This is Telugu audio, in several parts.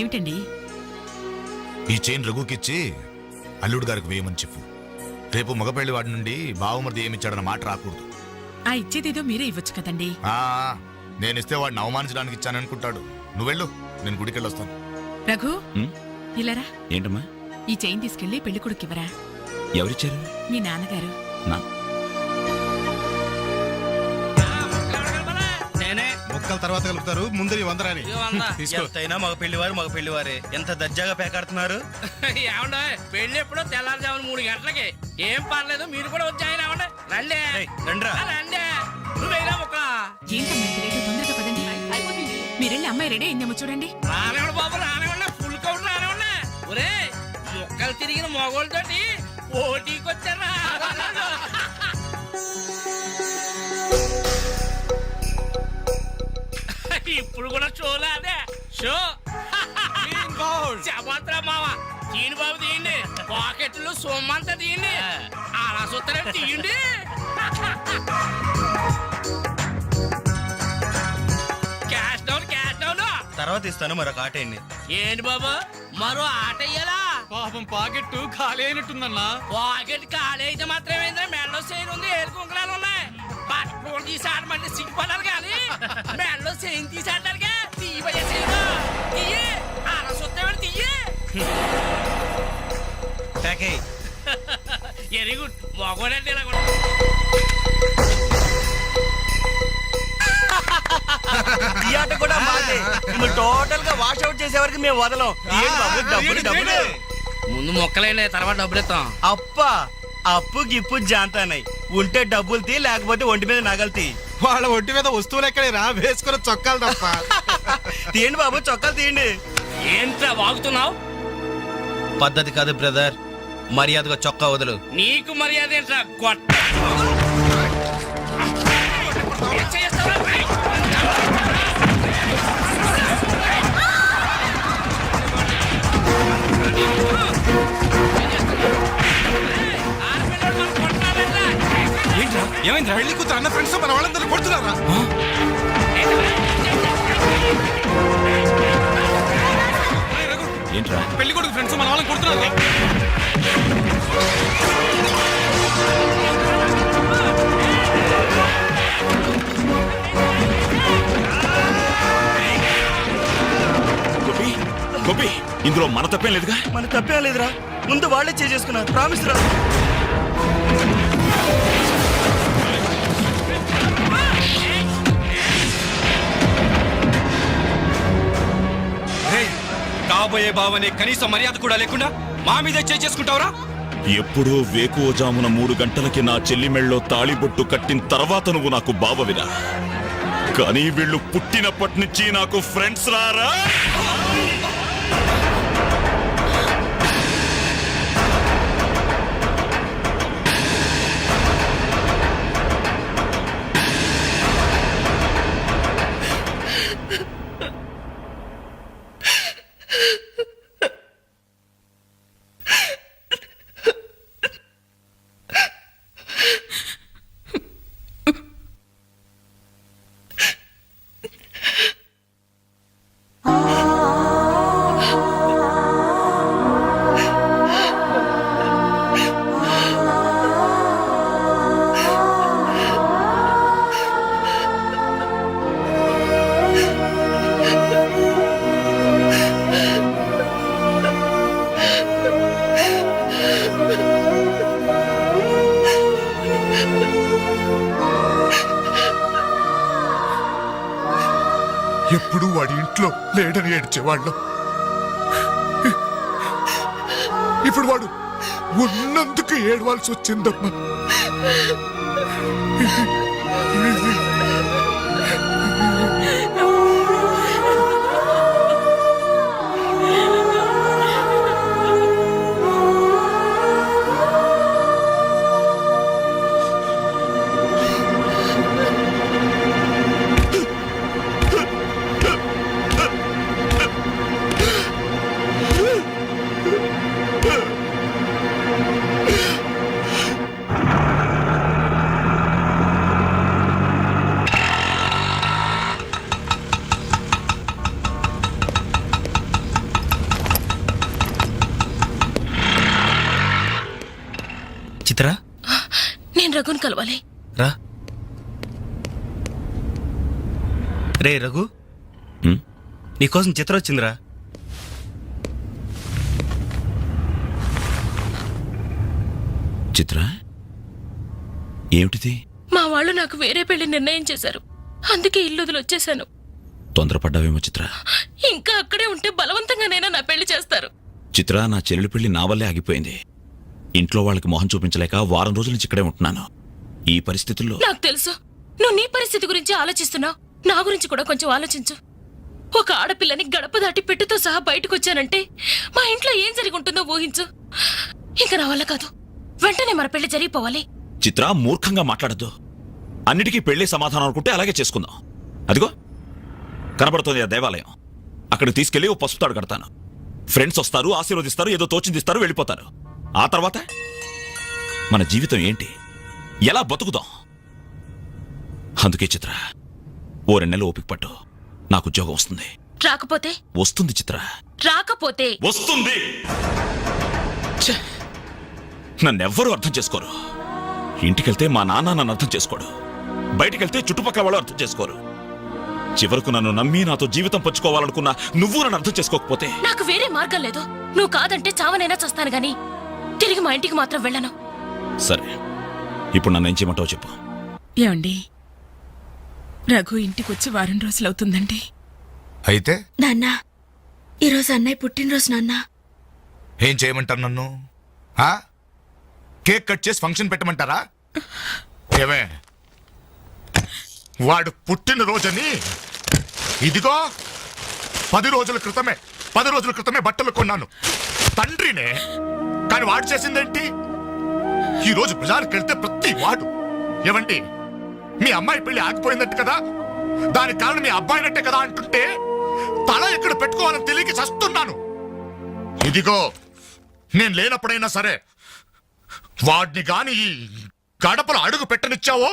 ఏమిటండి? ఈ చైన్ రఘుకిచ్చి అల్లుడు గారికి వేయమని చెప్పు. రేపు మగపెళ్ళి వాడి నుండి బావమరిది ఏమిచ్చాడన్న మాట రాకూడదు. ఆ ఇచ్చేదేదో మీరే ఇవ్వచ్చు కదండి. ఆ నేను ఇస్తే వాడిని అవమానించడానికి ఇచ్చాననుకుంటాడు నువ్వెళ్ళు నేను గుడికి వెళ్ళొస్తాను రఘు ఇలారా? ఏంటమ్మా? ఈ చైన్ తీసుకెళ్ళి పెళ్ళి కొడుకివ్వరా ఎవరిచ్చారు? మీ నాన్నగారు. నా ముక్కల తర్వాత కలుపుతారు. ముందు నీ వందరాని. తీసుకో. ఎంతైనా మగ పెళ్ళివారు మగ పెళ్ళివారే. ఎంత దర్జాగా పేకాడుతున్నారు? ఏమండ? పెళ్ళి ఎప్పుడో తెల్లారుజామున మూడు గంటలకి. ఏం పర్లేదు మీరు కూడా వచ్చి ఆయన ఏమండి రండి ఆ, రండి. నువ్వేనా? తొందరగా పదండి. మీరెళ్ళి అమ్మాయి రెడీ అయిందేమో చూడండి. రానివ్వండి బాబు రానివ్వండి ఫుల్ కౌంట్ రానివ్వండి ఒరే ముక్కలు తిరిగిన మొగోళ్ళతోటి పోటీకి వచ్చారా ఇప్పుడు కూడా షోలా అదే. షో. చెప్పత్రా మావా. తీయండి బాబు తీయండి. పాకెట్లు సొమ్మంతా తీయండి. అలా చూస్తారే తీయండి. క్యాష్ డౌన్ క్యాష్ డౌన్ తర్వాత ఇస్తాను మరొక ఆట అండి ఏంటి బాబు? మరో ఆట అయ్యాలా పాపం పాకెట్టు ఖాళీ అయినట్టుందన్నా. పాకెట్ ఖాళీ అయితే మాత్రమేంద్ర? మెడలో చేయను ఉంది ఏడు కుంకలాలు ఉన్నాయి. బట్టలు తీసి ఆడమంటే సిగ్గుపడాలి వెరీ గుడ్. మగోడంటే ఇలా కూడా ఈ ఆట కూడా మాదే. మిమ్మల్ని టోటల్గా వాష్ అవుట్ చేసే వరకు మేము వదలం. బాబు, డబ్బులు డబ్బులు? ముందు మొక్కలైనా తర్వాత డబ్బులు ఇస్తాం. అప్ప అప్పు గిప్పు జాంతానాయి ఉంటే డబ్బులు తీ లేకపోతే ఒంటి మీద నగలు తీ. వాళ్ళ ఒంటి మీద వస్తువులు ఎక్కడే రా వేసుకున్న చొక్కాలు తప్ప. తీయండి బాబు చొక్కాలు తీయండి. ఏంట్రా వాగుతున్నావు? పద్ధతి కాదు బ్రదర్. మర్యాదగా చొక్కా వదులు. నీకు మర్యాద ఏంట్రా? కొట్టాలంట్రా. ఏమైంది పెళ్ళి కూతురు అన్న ఫ్రెండ్స్ మన వాళ్ళందరూ కొడుతున్నారా? ఏంట్రా? పెళ్ళి కొడుకు ఫ్రెండ్స్ మన వాళ్ళని కొడుతున్నారు? గోపి గోపి ఇందులో మన తప్పేం లేదుగా? మన తప్పేం లేదురా. ముందు వాళ్ళే చేసుకున్నారు ప్రామిస్ రా. కాబోయే బావనే కనీస మర్యాద కూడా లేకుండా మా మీద చేసుకుంటావురా? ఎప్పుడో వేకువజామున మూడు గంటలకి నా చెల్లి మెళ్ళో తాళిబొట్టు కట్టిన తర్వాత నువ్వు నాకు బావవిరా. కానీ వీళ్ళు పుట్టినప్పటి నుంచి నాకు ఫ్రెండ్స్ రారా? ఇంట్లో లేడని ఏడ్చేవాళ్ళు. ఇప్పుడు వాడు ఉన్నందుకు ఏడవాల్సి వచ్చిందమ్మా. నేను రఘుని కలవాలి. రా. రే రఘు. హ్మ్? నీకోసం చిత్ర వచ్చిందిరా. చిత్ర? ఏమిటిది? మా వాళ్ళు నాకు వేరే పెళ్ళి నిర్ణయం చేశారు. అందుకే ఇల్లు వదిలి వచ్చేసాను తొందరపడ్డావేమో చిత్ర? ఇంకా అక్కడే ఉంటే బలవంతంగానైనా నా పెళ్ళి చేస్తారు. చిత్ర నా చెల్లెలి పెళ్ళి నా వల్లే ఆగిపోయింది. ఇంట్లో వాళ్ళకి మొహం చూపించలేక వారం రోజుల నుంచి ఇక్కడే ఉంటున్నాను. ఈ పరిస్థితుల్లో నాకు తెలుసు. నువ్వు నీ పరిస్థితి గురించి ఆలోచిస్తున్నావు. నా గురించి కూడా కొంచెం ఆలోచించు. ఒక ఆడపిల్లని గడప దాటి పెట్టుతో సహా బయటకు వచ్చానంటే మా ఇంట్లో ఏం జరిగి ఉంటుందో ఊహించు. ఇంకా నా వల్ల కాదు. వెంటనే మన పెళ్ళి జరిగిపోవాలి. చిత్ర మూర్ఖంగా మాట్లాడద్దు. అన్నిటికీ పెళ్ళి సమాధానం అనుకుంటే అలాగే చేసుకుందాం. అదిగో. కనబడుతోంది ఆ దేవాలయం. అక్కడికి తీసుకెళ్ళి ఓ పసుపు తాడు కడతాను. ఫ్రెండ్స్ వస్తారు ఆశీర్వదిస్తారు ఏదో తోచిందిస్తారు వెళ్ళిపోతారు. ఆ తర్వాత? మన జీవితం ఏంటి? ఎలా బతుకుదాం? అందుకే చిత్ర ఓ రెండు నెలలు ఓపిక పట్టు. నాకు ఉద్యోగం వస్తుంది. రాకపోతే? వస్తుంది చిత్ర. రాకపోతే? వస్తుంది! నన్నెవ్వరూ అర్థం చేసుకోరు. ఇంటికెళ్తే మా నాన్న నన్ను అర్థం చేసుకోడు. బయటికెళ్తే చుట్టుపక్కల వాళ్ళు అర్థం చేసుకోరు. చివరకు నన్ను నమ్మి నాతో జీవితం పంచుకోవాలనుకున్న నువ్వు నన్ను అర్థం చేసుకోకపోతే? నాకు వేరే మార్గం లేదు. నువ్వు కాదంటే చావనైనా చస్తాను గాని తిరిగి మా ఇంటికి మాత్రం వెళ్ళను. సరే. ఇప్పుడు నన్ను ఏం చేయమంటావు చెప్పు. ఏమండి? రఘు ఇంటికి వచ్చి వారం రోజులు అవుతుందండి అయితే? నాన్న ఈరోజు అన్నయ్య పుట్టినరోజు నాన్న. ఏం చేయమంటారు నన్ను? ఆ? కేక్ కట్ చేసి ఫంక్షన్ పెట్టమంటారా? ఏమే? వాడు పుట్టినరోజని ఇదిగో పది రోజుల క్రితమే పది రోజుల క్రితమే బట్టలు కొన్నాను. తండ్రినే కానీ వాడు చేసిందేంటి? ఈ రోజు బజార్కి వెళ్తే ప్రతి వాడు. ఏమండి? మీ అమ్మాయి పెళ్ళి ఆగిపోయిందంట కదా? దానికి కారణం మీ అబ్బాయినట్టే కదా అంటుంటే తల ఎక్కడ పెట్టుకోవాలని తెలియక చస్తున్నాను. ఇదిగో నేను లేనప్పుడైనా సరే వాడిని గాని ఈ గడపలు అడుగు పెట్టనిచ్చావో?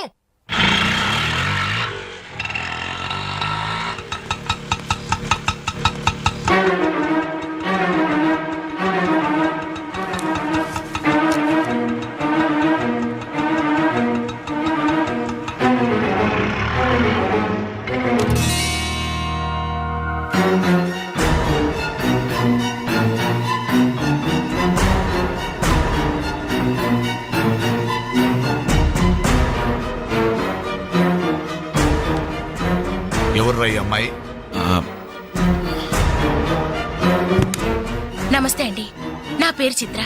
ఎవర్రా నమస్తే అండి. నా పేరు చిత్ర.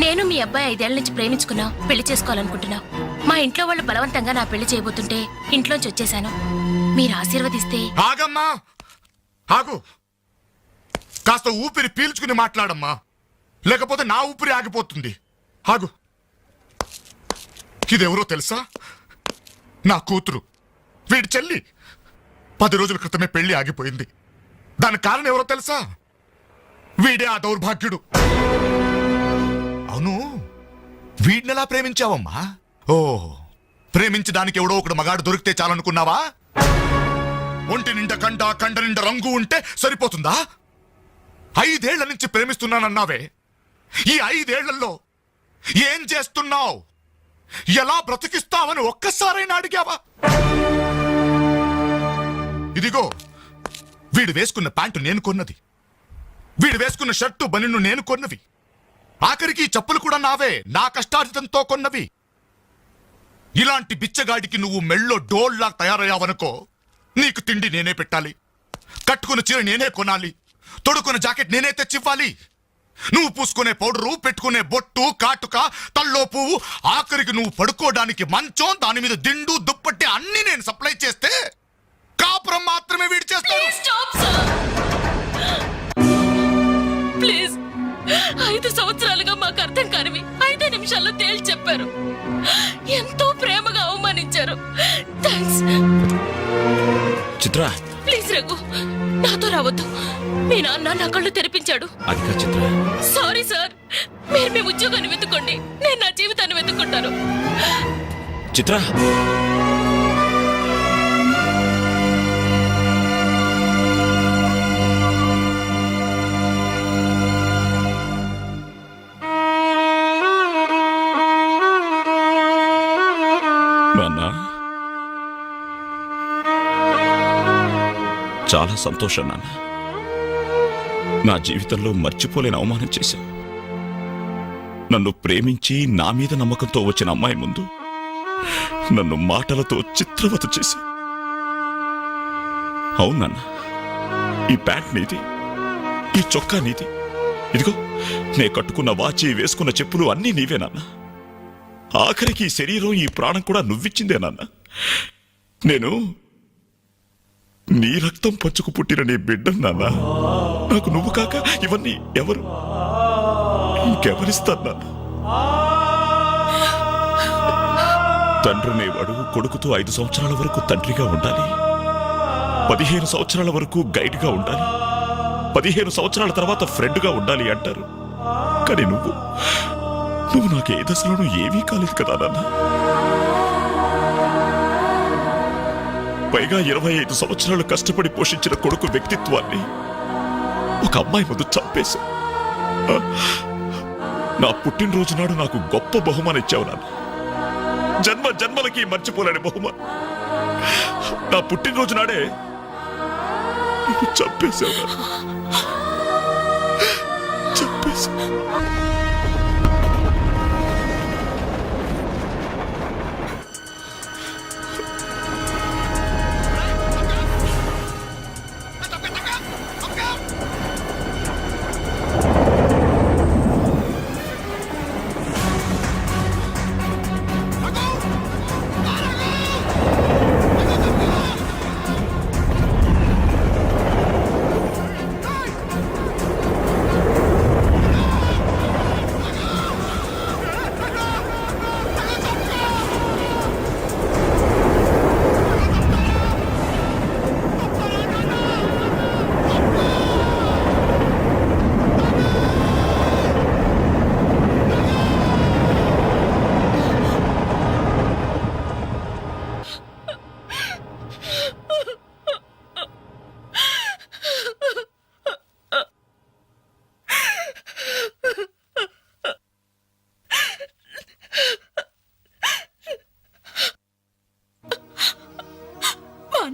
నేను మీ అబ్బాయి ఐదేళ్ళ నుంచి ప్రేమించుకున్నాం పెళ్ళి చేసుకోవాలనుకుంటున్నాం. మా ఇంట్లో వాళ్ళు బలవంతంగా నా పెళ్ళి చేయబోతుంటే ఇంట్లోంచి వచ్చేసాను మీరు ఆశీర్వదిస్తే ఆగమ్మా! ఆగు! కాస్త ఊపిరి పీల్చుకుని మాట్లాడమ్మా. లేకపోతే నా ఊపిరి ఆగిపోతుంది. ఆగు! ఇదెవరో తెలుసా? నా కూతురు. వీడి చెల్లి. పది రోజుల క్రితమే పెళ్ళి ఆగిపోయింది. దానికి కారణం ఎవరో తెలుసా? వీడే ఆ దౌర్భాగ్యుడు. అవును వీడినెలా ప్రేమించావమ్మా? ఓ ప్రేమించడానికి ఎవడో ఒకడు మగాడు దొరికితే చాలనుకున్నావా? ఒంటి నిండా కండ కండ నిండా రంగు ఉంటే సరిపోతుందా? ఐదేళ్ళ నుంచి ప్రేమిస్తున్నానన్నావే. ఈ ఐదేళ్ళలో ఏం చేస్తున్నావు? ఎలా బ్రతికిస్తావని ఒక్కసారైనా అడిగావా? ఇదిగో వీడు వేసుకున్న ప్యాంటు నేను కొన్నది. వీడు వేసుకున్న షర్టు బనిను నేను కొన్నవి. ఆఖరికి చెప్పులు కూడా నావే నా కష్టార్జితంతో కొన్నవి. ఇలాంటి బిచ్చగాడికి నువ్వు మెళ్ళో డోల్లా తయారయ్యావనుకో నీకు తిండి నేనే పెట్టాలి. కట్టుకున్న చీర నేనే కొనాలి. తొడుకున్న జాకెట్ నేనే తెచ్చివ్వాలి. నువ్వు పూసుకునే పౌడరు పెట్టుకునే బొట్టు కాటుక తల్లో పువ్వు ఆఖరికి నువ్వు పడుకోవడానికి మంచం దాని మీద దిండు దుప్పట్టి అన్ని నేను సప్లై చేస్తే కాపురం మాత్రమే వీడి చేస్తాను ప్లీజ్. ఐదు సంవత్సరాలుగా మాకు అర్థం కానివి. ఐదే నిమిషాల్లో తేల్చి చెప్పారు. ఎంతో ప్రేమగా అవమానించారు. Thanks Chitra. ప్లీజ్ రఘు నాతో రావద్దు. మీ నాన్న నా కళ్ళు తెరిపించాడు. అది కాదు చిత్ర. సారీ సార్ మీరు మీ ఉద్యోగాన్ని వెతుక్కోండి. నేను నా జీవితాన్ని వెతుక్కుంటాను. చిత్ర. చాలా సంతోషం నాన్న. నా జీవితంలో మర్చిపోలేని అవమానం చేశావు. నన్ను ప్రేమించి నా మీద నమ్మకంతో వచ్చిన అమ్మాయి ముందు నన్ను మాటలతో చిత్రవత చేశావు. అవును నాన్న. ఈ ప్యాంట్ నీది ఈ చొక్కా నీది. ఇదిగో నే కట్టుకున్న వాచి వేసుకున్న చెప్పులు అన్నీ నీవే నాన్న. ఆఖరికి ఈ శరీరం ఈ ప్రాణం కూడా నువ్విచ్చిందే నాన్న. నేను నీ రక్తం పంచుకు పుట్టిన నీ బిడ్డ నాన్న. నాకు నువ్వు కాక ఇవన్నీ ఎవరు? ఇంకెవరిస్తారు నాన్న? తండ్రినేవాడు కొడుకుతో ఐదు సంవత్సరాల వరకు తండ్రిగా ఉండాలి. పదిహేను సంవత్సరాల వరకు గైడ్గా ఉండాలి. పదిహేను సంవత్సరాల తర్వాత ఫ్రెండ్గా ఉండాలి అంటారు. కానీ నువ్వు నువ్వు నాకు ఏ దశలోనూ ఏమీ కాలేదు కదా నాన్న. పైగా ఇరవై ఐదు సంవత్సరాలు కష్టపడి పోషించిన కొడుకు వ్యక్తిత్వాన్ని ఒక అమ్మాయి ముందు చంపేశా నా పుట్టినరోజు నాడు నాకు గొప్ప బహుమానం ఇచ్చావు నాన్న. జన్మ జన్మలకి మర్చిపోలేని బహుమానం. నా పుట్టినరోజు నాడే చంపేశావు చంపేశా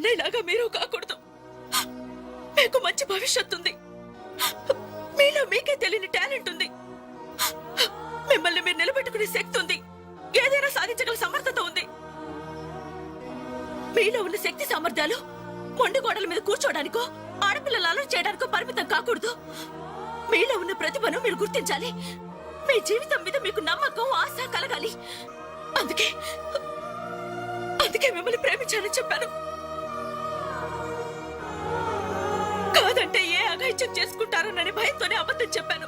అన్నయ్యలాగా మీరు కాకూడదు. మీకు మంచి భవిష్యత్తు ఉంది మీలో మీకే తెలియని టాలెంట్ ఉంది. మిమ్మల్ని మీరు నిలబెట్టుకునే శక్తి ఉంది. ఏదైనా సాధించగల సమర్థత ఉంది. మీలో ఉన్న శక్తి సామర్థ్యాలు మొండి గోడల మీద కూర్చోడానికో ఆడపిల్లలు అలర్ట్ చేయడానికో పరిమితం కాకూడదు. మీలో ఉన్న ప్రతిభను మీరు గుర్తించాలి. మీ జీవితం మీద మీకు నమ్మకం ఆశ కలగాలి. అందుకే అందుకే మిమ్మల్ని ప్రేమించాలని చెప్పాను. పరిచయం అఘాయిత్యం భయంతోనే అబద్ధం చెప్పాను.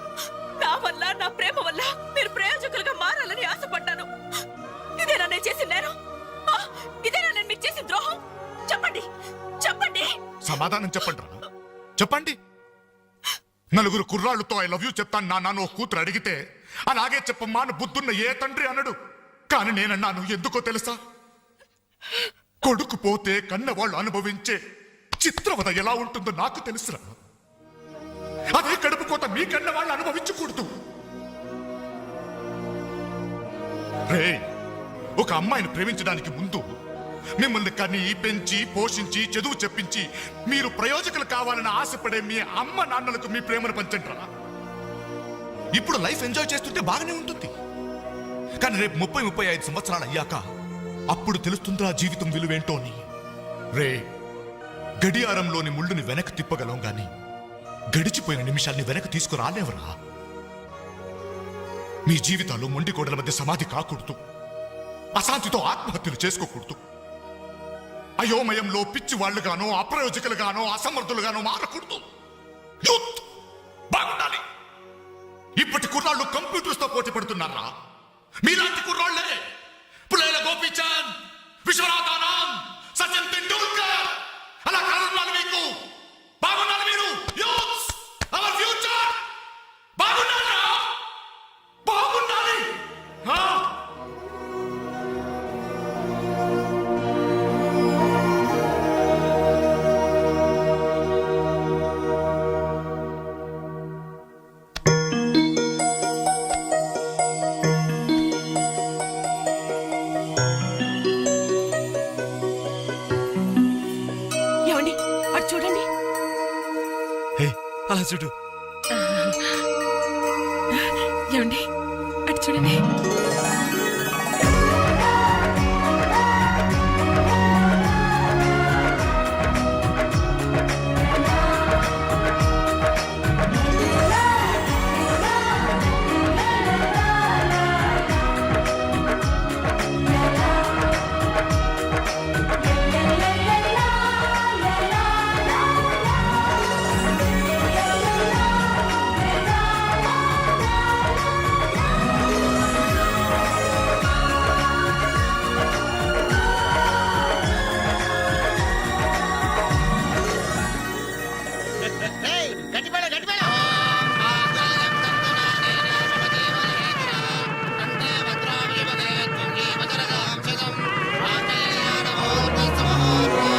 నా వల్ల నా ప్రేమ వల్ల మీరు ప్రయోజకులుగా మారాలని ఆశపడ్డాను. ఇదేనా నేను చేసిన నేరం? ఇదేనా నేను మీకు చేసిన ద్రోహం? చెప్పండి చెప్పండి. సమాధానం చెప్పండి రా చెప్పండి. నలుగురు కుర్రాళ్ళతో ఐ లవ్ యూ చెప్తాను నా నాన్న కూతురు అడిగితే అలాగే చెప్పమ్మా అని బుద్ధున్న ఏ తండ్రి అనడు. కానీ నేనన్నాను ఎందుకో తెలుసా? కొడుకు పోతే కన్నవాళ్ళు అనుభవించే చిత్రవద ఎలా ఉంటుందో నాకు తెలుసురా. అదే కడుపు కోత మీకన్న వాళ్ళు అనుభవించకూడదు. రే ఒక అమ్మాయిని ప్రేమించడానికి ముందు మిమ్మల్ని కని పెంచి పోషించి చదువు చెప్పించి మీరు ప్రయోజకులు కావాలని ఆశపడే మీ అమ్మ నాన్నలకు మీ ప్రేమను పంచండిరా? ఇప్పుడు లైఫ్ ఎంజాయ్ చేస్తుంటే బాగానే ఉంటుంది. కానీ రేపు ముప్పై ముప్పై ఐదు సంవత్సరాలు అయ్యాక అప్పుడు తెలుస్తుందిరా జీవితం విలువేంటో అని. రే గడియారంలోని ముళ్ళుని వెనక్కి తిప్పగలం గాని. గడిచిపోయిన నిమిషాల్ని వెనక్కి తీసుకురాలేవరా? మీ జీవితాలు మొండిగోడల మధ్య సమాధి కాకూడదు. అశాంతితో ఆత్మహత్యలు చేసుకోకూడదు. అయోమయంలో పిచ్చి వాళ్ళుగానో అప్రయోజకులుగానో అసమర్థులుగానో మారకూడదు. యూత్ బాగుండాలి. ఇప్పటి కుర్రాళ్ళు కంప్యూటర్స్తో పోటీ పడుతున్నారా? మీలాంటి కుర్రాళ్ళే పులేల గోపీచంద్ విశ్వనాథాన చూడండి. హే అలా చూడు. ఏమండి? అటు చూడండి.